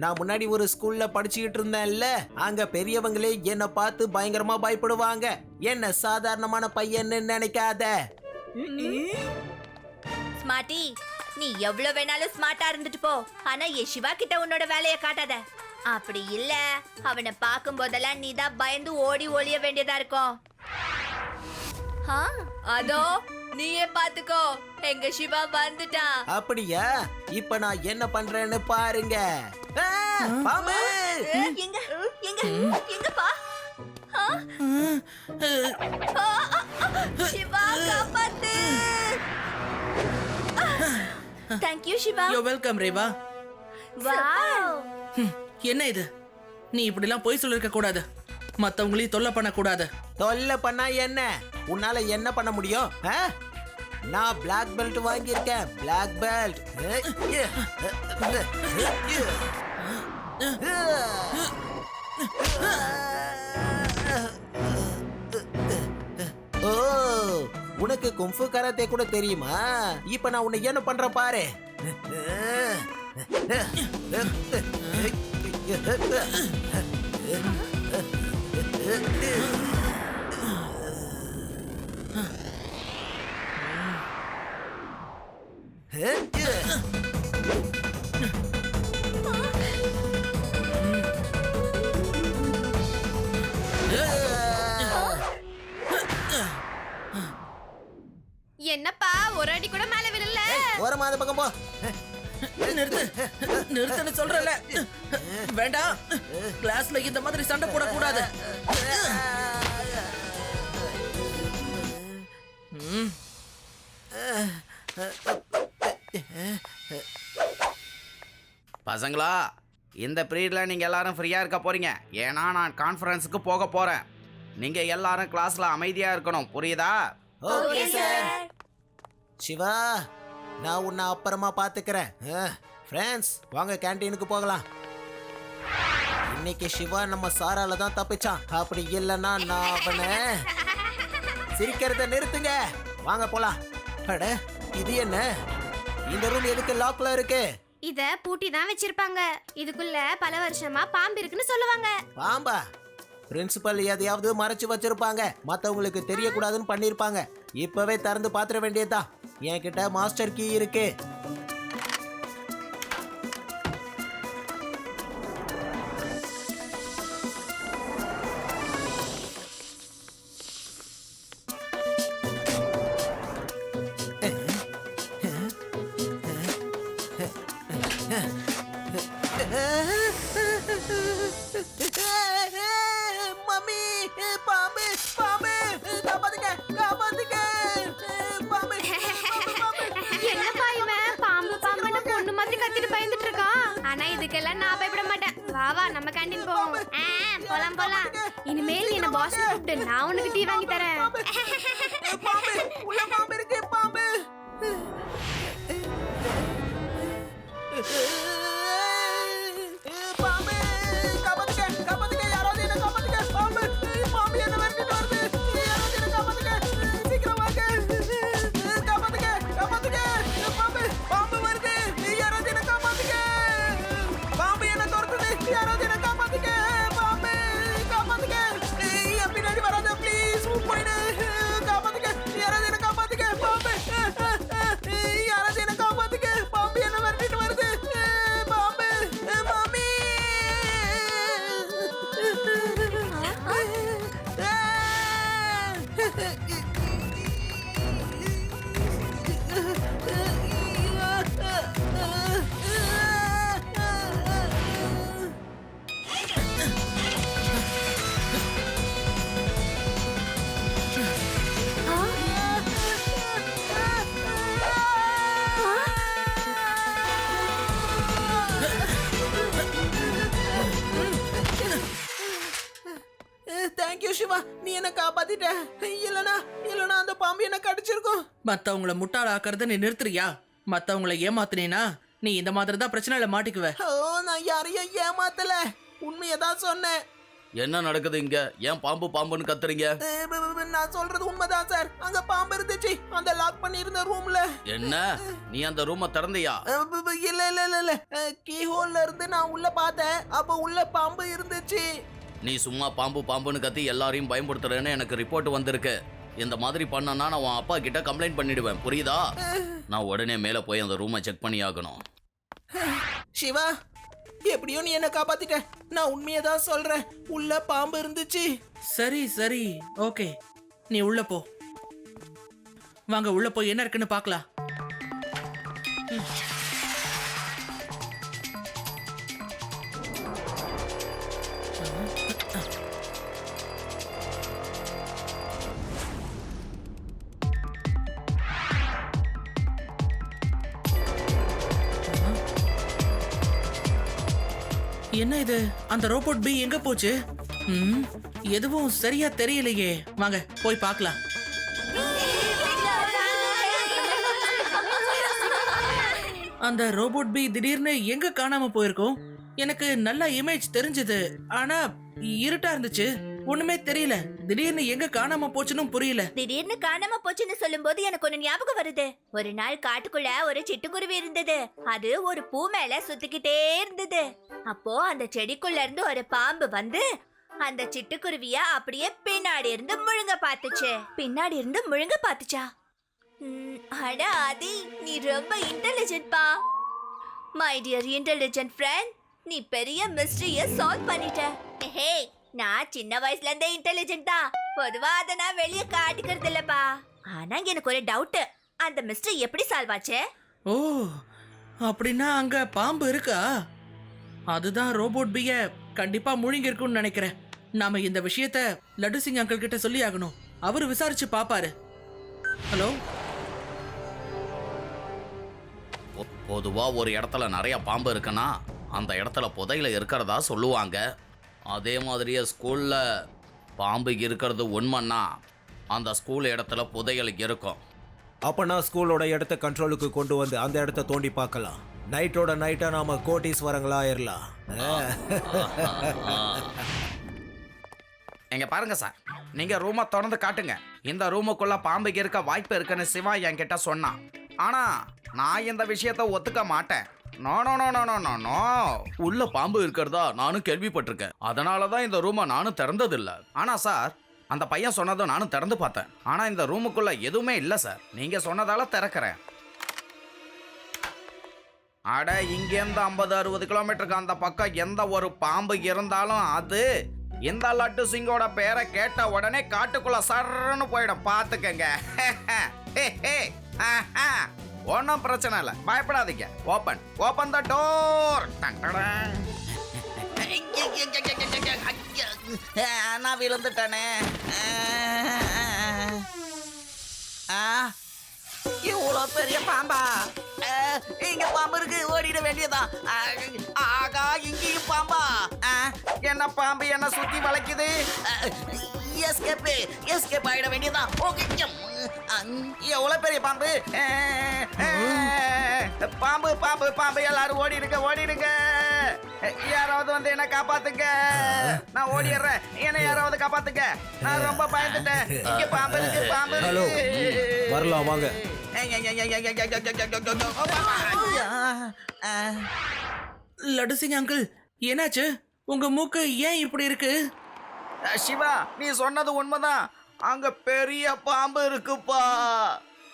நான் முன்னாடி ஒரு ஸ்கூல்ல படிச்சுக்கிட்டு இருந்தேன்ல. அங்க பெரியவங்களே என்ன பார்த்து பயங்கரமா பயப்படுவாங்க. என்ன சாதாரணமான பையன்னு நினைக்காத. ஸ்மார்ட்டி நீ எவ்வளவு வேணாலும் ஸ்மார்ட்டா இருந்துட்டு போ. ஆனா என் சிவா கிட்ட உன்னோட வேலைய காட்டாத. அப்படி இல்ல. அவனை பார்க்கும் போதெல்லாம் நீ தான் பயந்து ஓடி ஒளிய வேண்டியதா இருக்கும். ஆ, அதோ நீயே பாத்துக்கோ எங்க சிவா வந்துட்டான் அப்படியா? இப்ப நான் என்ன பண்றேன்னு பாருங்க. ஆ, பாம்பு! எங்க எங்க எங்கப்பா? ஆ? ஆ, ஆ, ஆ, சிவா காப்பாத்து! Thank you Siva. Yo welcome Reva wow hmm, என்ன இது? நீ இப்படிலாம் பொய் சொல்லிருக்க கூடாது. மத்தவங்களையும் தொல்லை பண்ண கூடாது தொல்லை பண்ணா என்ன? உன்னால என்ன பண்ண முடியும்? ஆ? நான் பிளாக் பெல்ட் வாங்கியிருக்கேன் பிளாக் பெல்ட் ஓ உனக்கு கும்ஃபு கராத்தே கூட தெரியுமா இப்ப நான் உன்னை என்ன பண்ற பாரு என்னப்பா பசங்களா இந்த பீரியடில் நீங்கள் எல்லாரும் ஃப்ரீயாக இருக்க போறீங்க. ஏன்னா நான் கான்ஃபரன்ஸுக்கு போக போகிறேன் நீங்கள் எல்லாரும் கிளாஸில் அமைதியாக இருக்கணும். புரியுதா? Okay sir. சிவா நான் உன்னை அப்புறமா பாத்துக்கிறேன். ஃப்ரெண்ட்ஸ் வாங்க கேண்டீனுக்கு போகலாம். இன்னைக்கு சிவா நம்ம சாரால தான் தப்பிச்சான். அப்படி இல்லைன்னா நான் அவனை சிரிக்கிறத நிறுத்துங்க. வாங்க போலாம். அட இது என்ன? இந்த ரூம் எதுக்கு லாக்ல இருக்கு? இத பூட்டி தான் வச்சிருப்பாங்க. இதுக்குள்ள பல வருஷமா பாம்பு இருக்குன்னு சொல்லுவாங்க. பாம்பா? பிரின்சிபல் எதையாவது மறைச்சு வச்சிருப்பாங்க. மத்தவங்களுக்கு தெரியக்கூடாதுன்னு பண்ணிருப்பாங்க. இப்பவே திறந்து பாத்துற வேண்டியதுதான். என்கிட்ட மாஸ்டர் கீ இருக்கு. மம்மி பாம்பு பாம்பு காப்பாத்துங்க காப்பாத்துங்க பாம்பு என்னப்பா இவன்? பாம்பு பாம்புன்னு பொண்ணு மாதிரி கத்திட்டு பயந்துட்டு இருக்கான். ஆனா இதுக்கெல்லாம் நான் பயப்பட மாட்டேன். வா வா நம்ம கேண்டீன் போவோம். போலாம் போலாம். இனிமேல் என்ன பாஸ் கூப்பிட்டு நான் உனக்கு டீ வாங்கி தரேன். நீ என்ன காப்பாத்திட்ட இல்லனா இல்லனா அந்த பாம்பு என்ன கடிச்சிருக்கும். மத்தவங்கள முட்டாளாக்குறத நீ நிறுத்துறியா? மத்தவங்கள ஏமாத்துனீனா? நீ இந்த மாதிரி தான் பிரச்சனையில மாட்டிக்குவ. ஓ நான் யாரையும் ஏமாத்தல. உண்மையை தான் சொன்னேன். என்ன நடக்குது இங்க? ஏன் பாம்பு பாம்புன்னு கத்துறீங்க? நான் சொல்றது உண்மைதான் சார். அங்க பாம்பு இருந்துச்சு. அந்த லாக் பண்ணி இருந்த ரூம்ல என்ன? நீ அந்த ரூமை திறந்தியா? இல்ல இல்ல இல்ல இல்ல. கீ ஹோல்ல இருந்து நான் உள்ள பார்த்தேன். அப்ப உள்ள பாம்பு இருந்துச்சு. நீ சும்மா பாம்பு பாம்புன்னு கத்தி எல்லாரையும் பயன்படுத்துறேன்னு எனக்கு ரிப்போர்ட் வந்திருக்கு. இந்த மாதிரி பண்ணனா நான் உன் அப்பா கிட்ட கம்ப்ளைண்ட் பண்ணிடுவேன். புரியுதா? நான் உடனே மேலே போய் அந்த ரூமை செக் பண்ணி ஆகணும். சிவா எப்படியோ நீ என்ன காப்பாத்திட்ட. நான் உண்மையை தான் சொல்றேன். உள்ள பாம்பு இருந்துச்சு. சரி சரி. ஓகே. நீ உள்ள போ. வாங்க உள்ள போய் என்ன இருக்குன்னு பார்க்கலாம். என்ன இது? அந்த ரோபோட் பி எங்க போச்சு? ம், எதுவும் சரியா தெரியலையே. வாங்க போய் பார்க்கலாம். அந்த ரோபோட் பி திடீர்னு எங்க காணாம போயிருக்கோம்? எனக்கு நல்ல இமேஜ் தெரிஞ்சது. ஆனா இருட்டா இருந்துச்சு. ஒண்ணுமே தெரியல. திடீர்னு எங்க காணாம போச்சுன்னு புரியல. திடீர்னு காணாம போச்சுன்னு சொல்லும்போது எனக்கு ஒண்ணு ஞாபகம் வருது. ஒரு நாள் காட்டுக்குள்ள ஒரு சிட்டுக்குருவி இருந்தது. அது ஒரு பூ மேல சுத்திக்கிட்டே இருந்தது. அப்போ அந்த செடிக்குள்ள இருந்து ஒரு பாம்பு வந்து அந்த சிட்டுக்குருவிய அப்படியே பின்னாடி இருந்து முழுங்க பாத்துச்சு பின்னாடி இருந்து முழுங்க பாத்துச்சா ம், அட ஆதி நீ ரொம்ப இன்டெலிஜென்ட் பா. மை டியர் இன்டெலிஜென்ட் ஃப்ரெண்ட் நீ பெரிய மிஸ்டரிய சால்வ் பண்ணிட்ட. ஹே நான் சின்ன வயசுல இருந்தே இன்டெலிஜென்ட் தான். பொதுவா அதை நான் வெளிய காட்டிக்கிறது இல்லப்பா ஆனா எனக்கு ஒரு டவுட் அந்த மிஸ்டரி எப்படி சால்வ் ஆச்சு? ஓ அப்படின்னா அங்க பாம்பு இருக்கா? அதுதான் ரோபோட் பிய கண்டிப்பா முழுங்கி இருக்கும்னு நினைக்கிறேன். நாம இந்த விஷயத்த லட்டு சிங் அங்கிள் கிட்ட சொல்லி ஆகணும். அவர் விசாரிச்சு பாப்பாரு. ஹலோ? பொதுவா ஒரு இடத்துல நிறைய பாம்பு இருக்குன்னா அந்த இடத்துல புதையில இருக்கிறதா சொல்லுவாங்க. அதே மாதிரியே ஸ்கூல்ல பாம்பு இருக்கிறது உண்மைன்னா அந்த ஸ்கூல் இடத்துல புதையல் இருக்கும். அப்பனா ஸ்கூலோட இடத்த கண்ட்ரோலுக்கு கொண்டு வந்து அந்த இடத்த தோண்டி பார்க்கலாம். நைட்டோட நைட்டா நாம கோட்டீஸ்வரங்களா ஆயிரலாம். இங்க பாருங்க சார். நீங்க ரூமை திறந்து காட்டுங்க. இந்த ரூமுக்குள்ள பாம்பு இருக்க வாய்ப்பு இருக்குன்னு சிவா என்கிட்ட சொன்னான். ஆனா நான் இந்த விஷயத்த ஒத்துக்க மாட்டேன். No no no no no உள்ள பாம்பு இருக்கிறதா நானும் கேள்விப்பட்டிருக்கேன். அதனால தான் இந்த ரூமை நானும் திறந்ததில்ல. ஆனா சார் அந்த பையன் சொன்னதும் நானும் திறந்து பார்த்தேன். ஆனா இந்த ரூமுக்குள்ள எதுவுமே இல்லை சார். நீங்க சொன்னதால திறக்கிறேன். அட இங்கேருந்து ஐம்பது அறுபது கிலோமீட்டருக்கு அந்த பக்கம் எந்த ஒரு பாம்பு இருந்தாலும் அது இந்த லட்டு சிங்கோட பேரை கேட்ட உடனே காட்டுக்குள்ள சர்ன்னு போயிடும். பார்த்துக்கங்க ஒன்றும் பிரச்சனை இல்லை. பயப்படாதீங்க. ஓப்பன் ஓப்பன் த டோர் நான் விழுந்துட்டேனே. ஆ இவ்வளோ பெரிய பாம்பா. இங்க பாம்பு இருக்கு. ஓடிட வேண்டியதான் ஆகா இங்கேயும் பாம்பா. ஆ, என்ன பாம்பு? என்ன சுத்தி வளைக்குது? எஸ்கேப் எஸ்கேப் ஆயிட வேண்டியதான் ஓகே எவ்வளோ பெரிய பாம்பு பாம்பு பாம்பு பாம்பு எல்லாரும் ஓடிடுங்க ஓடிடுங்க யாராவது வந்து என்ன காப்பாத்துங்க நான் ஓடிடுறேன் என்ன யாராவது காப்பாத்துங்க நான் ரொம்ப பயந்துட்டேன் இங்க பாம்பு இருக்கு பாம்பு ஹலோ வரலாம் வாங்க லட்டு சிங் அங்கிள் என்னாச்சு உங்க மூக்கு ஏன் இப்படி இருக்கு சிவா நீ சொன்னது உண்மைதான் அங்க பெரிய பாம்பு இருக்குப்பா.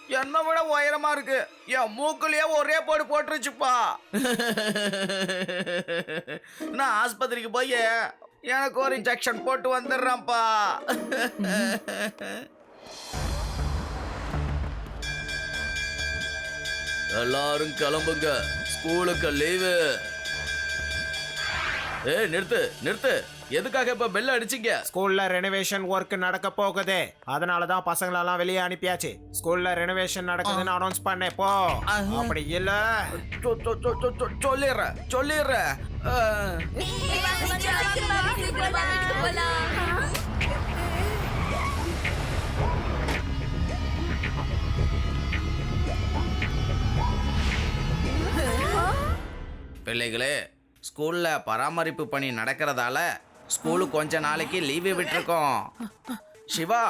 என்னை விட உயரமா இருக்கு. என் மூக்குலயே ஒரே போடு போட்டுருச்சுப்பா. நான் ஆஸ்பத்திரிக்கு போய் எனக்கு ஒரு இன்ஜெக்ஷன் போட்டு வந்துடுறேன்ப்பா. எல்லாரும் கிளம்புங்க. ஸ்கூலுக்கு லீவு. ஏ நிறுத்து நிறுத்து. எதுக்காக இப்ப பெல் அடிச்சீங்க? ஸ்கூல்ல ரெனோவேஷன் ஒர்க் நடக்க போகுது. அதனால தான் பசங்களெல்லாம் வெளியே அனுப்பியாச்சு. ஸ்கூல்ல ரெனோவேஷன் நடக்குதுன்னு அனௌன்ஸ் பண்ணேன் போ. அப்படி இல்ல. சொ- சொ- சொ- சொ- சொ- சொல்லிடுறேன் சொல்லிடுறேன் பிள்ளைகளே ஸ்கூல்ல பராமரிப்பு பணி நடக்கிறதால ஸ்கூலுக்கு கொஞ்ச நாளைக்கு லீவு விட்டுருக்கோம். சிவா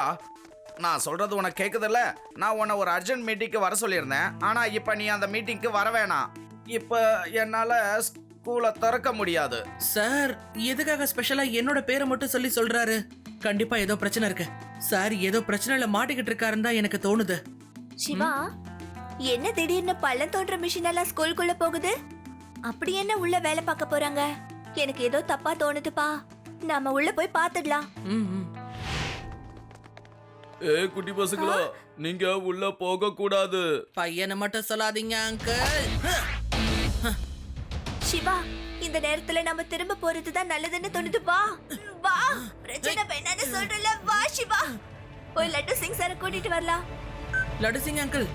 நான் சொல்றது உனக்கு கேக்குதுல்ல? நான் உன்னை ஒரு அர்ஜென்ட் மீட்டிங்க்கு வர சொல்லியிருந்தேன். ஆனா இப்ப நீ அந்த மீட்டிங்க்கு வர வேணாம். இப்ப என்னால ஸ்கூலை திறக்க முடியாது. சார் எதுக்காக ஸ்பெஷலா என்னோட பேரை மட்டும் சொல்லி சொல்றாரு? கண்டிப்பா ஏதோ பிரச்சனை இருக்கு. சார் ஏதோ பிரச்சனையில மாட்டிக்கிட்டு இருக்காருன்னு தான் எனக்கு தோணுது. சிவா என்ன திடீர்னு பள்ளம் தோன்ற மிஷின் எல்லாம் ஸ்கூலுக்குள்ள போகுது? அப்படி என்ன உள்ள வேலை பார்க்க போறாங்க? எனக்கு ஏதோ தப்பா தோணுதுப்பா. நாம உள்ள போய் பார்த்துடலாம் ம், ம். ஏ குட்டி பசங்களா நீங்க உள்ள போக கூடாது பையனை மட்டும் சொல்லாதீங்க அங்கிள் சிவா இந்த நேரத்துல நம்ம திரும்ப போறதுதான் நல்லதுன்னு தோணுதுப்பா வா பிரச்சனை வேணான்னு சொல்றல வா சிவா. போய் லட்டு சிங் சார கூட்டிட்டு வரலாம். லட்டு சிங் அங்கிள்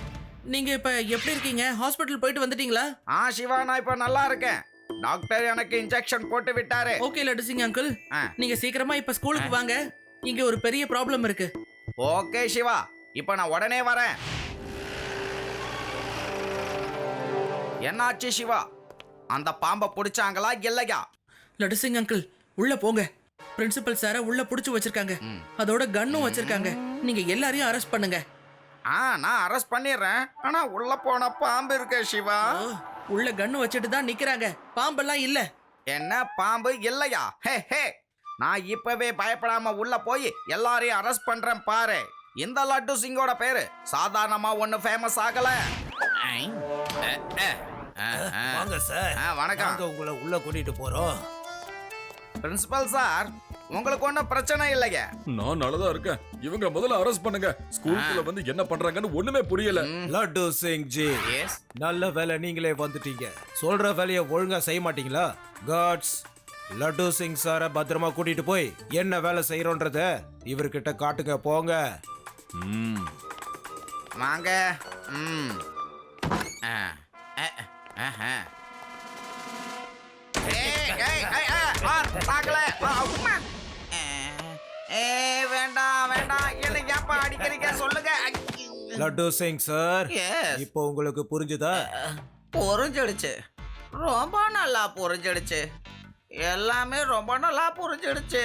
நீங்க இப்ப எப்படி இருக்கீங்க? ஹாஸ்பிட்டல் போயிட்டு வந்துட்டீங்களா? ஆ சிவா நான் இப்ப நல்லா இருக்கேன். டாக்டர் எனக்கு இன்ஜெக்ஷன் போட்டு விட்டாரு. Okay Laddu Singh uncle. நீங்க சீக்கிரமா இப்ப ஸ்கூலுக்கு வாங்க. இங்க ஒரு பெரிய ப்ராப்ளம் இருக்கு. ஓகே சிவா. இப்ப நான் உடனே வரேன். என்னாச்சு சிவா? அந்த பாம்பை பிடிச்சாங்களா இல்லையா? லட்டு சிங் அங்கிள் உள்ள போங்க. பிரின்சிபல் சார உள்ள புடிச்சு வச்சிருக்காங்க. அதோட கன்னும் வச்சிருக்காங்க. நீங்க எல்லாரையும் அரெஸ்ட் பண்ணுங்க. ஆ நான் அரெஸ்ட் பண்ணிடுறேன். ஆனா உள்ள போன பாம்பு இருக்கு சிவா. உள்ள கன்னு வச்சுட்டு தான் நிக்கிறாங்க. பாம்பெல்லாம் இல்ல. என்ன பாம்பு இல்லையா? ஹே ஹே. நான் இப்பவே பயப்படாம உள்ள போய் எல்லாரையும் அரெஸ்ட் பண்றேன் பாரு. இந்த லட்டு சிங்கோட பேரு. சாதாரணமா ஒண்ணு ஃபேமஸ் ஆகல. வாங்க சார். ஆ, வணக்கம். உங்களை உள்ள கூட்டிட்டு போறோம். பிரின்சிபல் சார் உங்களுக்கு ஒன்றும் பிரச்சனை இல்லையே நான் நல்லதா இருக்கேன். இவங்க முதல்ல அரெஸ்ட் பண்ணுங்க. ஸ்கூலுக்குள்ள வந்து என்ன பண்றாங்கன்னு ஒண்ணுமே புரியல. லட்டு சிங் ஜி. எஸ் நல்ல வேலை நீங்களே வந்துட்டீங்க. சொல்ற வேலையை ஒழுங்கா செய்ய மாட்டீங்களா? காட்ஸ் லட்டு சிங் சார பத்திரமா கூட்டிட்டு போய் என்ன வேலை செய்யறோன்றத இவர்கிட்ட காட்டுங்க போங்க. ம், வாங்க. ம். ஆ, ஆஹா. ஏய், ஏய், ஏய், ஆ. ஆ, உம்மா. ஏ, வேண்டாம் வேண்டாம் என்ன ஏப்பா அடிக்கிறீங்க? சொல்லுங்க. Laddu Singh sir Yes. இப்போ உங்களுக்கு புரிஞ்சுதா? புரிஞ்சிடுச்சு. ரொம்ப நல்லா புரிஞ்சிடுச்சு. எல்லாமே ரொம்ப நல்லா புரிஞ்சிடுச்சு.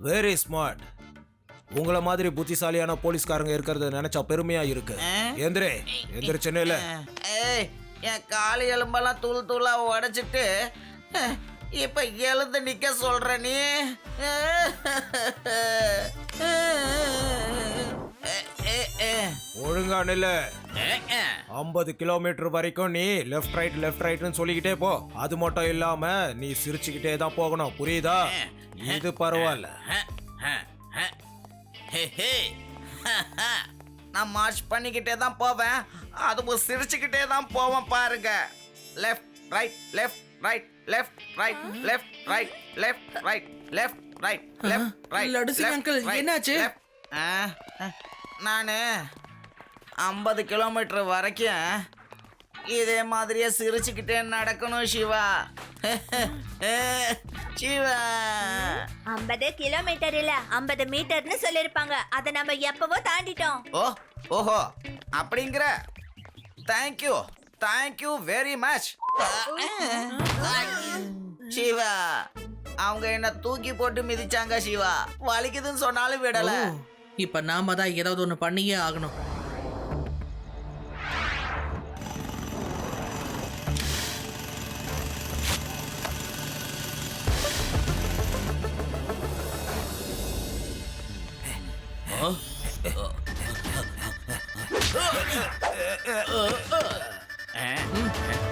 வெரி ஸ்மார்ட் உங்கள மாதிரி புத்திசாலியான போலீஸ்காரங்க இருக்கிறத நினைச்சா பெருமையா இருக்கு. ஆ? எந்திரே எந்திர சென்னையில. ஏய் என் காலு எலும்பெல்லாம் தூள் தூளா உடைச்சிட்டு இப்ப எழுந்து நிக்க சொல்ற நீ? ஒழுங்கா நில்லு. ஐம்பது கிலோமீட்டர் வரைக்கும் நீ லெஃப்ட் ரைட் லெஃப்ட் ரைட்னு சொல்லிக்கிட்டே போ. அது மட்டும் இல்லாம நீ சிரிச்சுக்கிட்டே தான் போகணும். புரியுதா? இது பரவாயில்ல. நான் மார்ச் பண்ணிக்கிட்டே தான் போவேன். அதுவும் சிரிச்சுக்கிட்டே தான் போவேன் பாருங்க. Left right left right left right left right left right left right left right Singh uncle, என்னாச்சு? நான் ஐம்பது கிலோமீட்டர் வரைக்கும் இதே மாதிரியே சிரிச்சுக்கிட்டே நடக்கணும் சிவா. சிவா. ஐம்பது கிலோமீட்டர் இல்ல ஐம்பது மீட்டர்னு சொல்லிருப்பாங்க அதை நம்ம எப்பவோ தாண்டிட்டோம். ஓ ஓஹோ அப்படிங்கிற. Thank you thank you very much Siva. அவங்க என்ன தூக்கி போட்டு மிதிச்சாங்க சிவா. வலிக்குதுன்னு சொன்னாலும் விடல. இப்ப நாம தான் ஏதாவது ஒண்ணு பண்ணியே ஆகணும். ஹலோ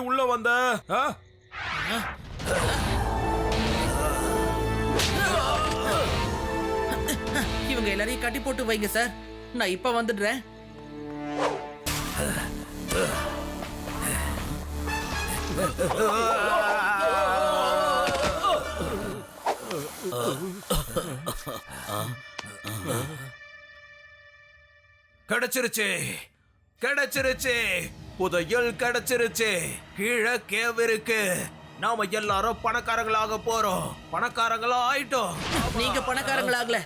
எப்படி உள்ள வந்த? இவங்க எல்லாரையும் கட்டி போட்டு வைங்க சார். நான் இப்ப வந்துடுறேன். கிடைச்சிருச்சு. கிடைச்சிருச்சு. புதையல் கிடைச்சிருச்சு. கீழே கேவ் இருக்கு. நாம எல்லாரும் பணக்காரங்களாக போறோம். பணக்காரங்களா ஆயிட்டோம் நீங்க பணக்காரங்களாகல.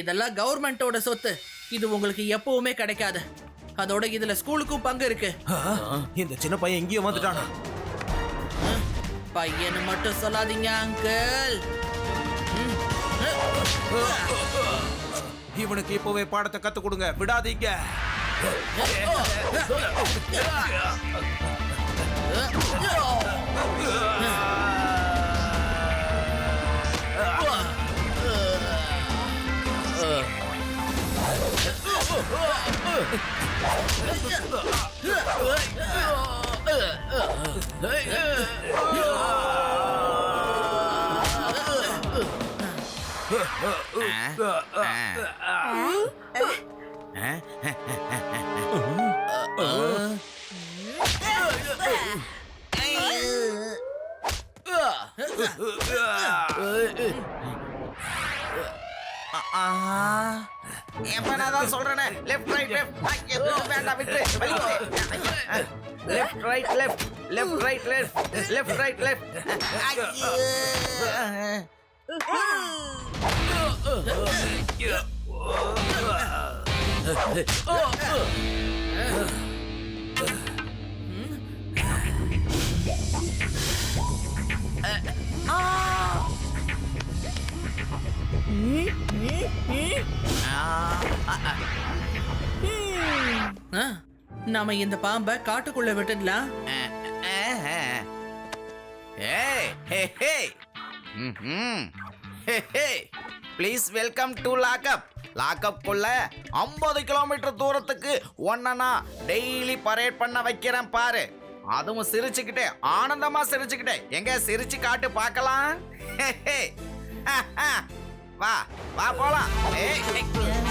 இதெல்லாம் கவர்மெண்டோட சொத்து. இது உங்களுக்கு எப்பவுமே கிடைக்காது. அதோட இதுல ஸ்கூலுக்கும் பங்கு இருக்கு. இந்த சின்ன பையன் எங்கேயும் வந்துட்டானா? பையனு மட்டும் சொல்லாதீங்க அங்கிள் இவனுக்கு இப்பவே பாடத்தை கத்து கொடுங்க. விடாதீங்க. Uh! எப்ப நான் தான் சொல்றேனே? லெஃப்ட் ரைட் லெஃப்ட் வேண்டாம் விட்டு. Left right left left right left left right left நாம இந்த பாம்பை காட்டுக்குள்ள விட்டுடலாம். Hey, please welcome to lockup lockup குள்ள ஐம்பது கிலோமீட்டர் தூரத்துக்கு ஒன்னா டெய்லி பரேட் பண்ண வைக்கிறேன் பாரு. அதுவும் சிரிச்சுக்கிட்டே ஆனந்தமா சிரிச்சுக்கிட்டே. எங்க சிரிச்சு காட்டு பார்க்கலாம்? வா வா போலாம்.